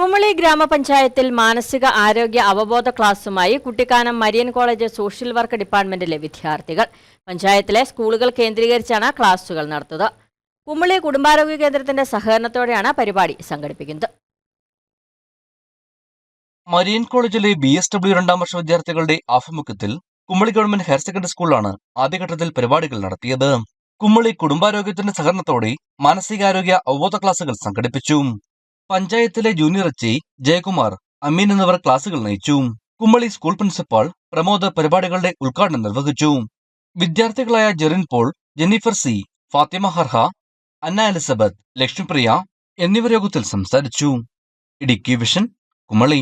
കുമളി ഗ്രാമപഞ്ചായത്തിൽ മാനസിക ആരോഗ്യ അവബോധ ക്ലാസുമായി Kuttikkanam Marian college social work ഡിപ്പാർട്ട്മെന്റിലെ വിദ്യാർത്ഥികൾ. പഞ്ചായത്തിലെ സ്കൂളുകൾ കേന്ദ്രീകരിച്ചാണ് ക്ലാസുകൾ നടത്തുന്നത്. കുമളി കുടുംബാരോഗ്യ കേന്ദ്രത്തിന്റെ സഹകരണത്തോടെയാണ് പരിപാടി സംഘടിപ്പിക്കുന്നത്. മരിയൻ കോളേജിലെ ബി എസ് ഡബ്ല്യു രണ്ടാം വർഷ വിദ്യാർത്ഥികളുടെ ആഭിമുഖ്യത്തിൽ കുമ്മളി ഗവൺമെന്റ് ഹയർ സെക്കൻഡറി സ്കൂളിലാണ് ആദ്യഘട്ടത്തിൽ പരിപാടികൾ നടത്തിയത്. കുമ്മളി കുടുംബാരോഗ്യത്തിന്റെ സഹകരണത്തോടെ മാനസികാരോഗ്യ അവബോധ ക്ലാസുകൾ സംഘടിപ്പിച്ചു. പഞ്ചായത്തിലെ ജൂനിയർ എച്ച് ജയകുമാർ അമീൻ എന്നിവർ ക്ലാസുകൾ നയിച്ചു. കുമ്മളി സ്കൂൾ പ്രിൻസിപ്പാൾ പ്രമോദ് പരിപാടികളുടെ ഉദ്ഘാടനം നിർവഹിച്ചു. വിദ്യാർത്ഥികളായ Jerin Paul Jennifer C Fathima Harha Anna Elizabeth Lakshmipriya എന്നിവർ യോഗത്തിൽ സംസാരിച്ചു. ഇടുക്കി വിഷൻ കുമളി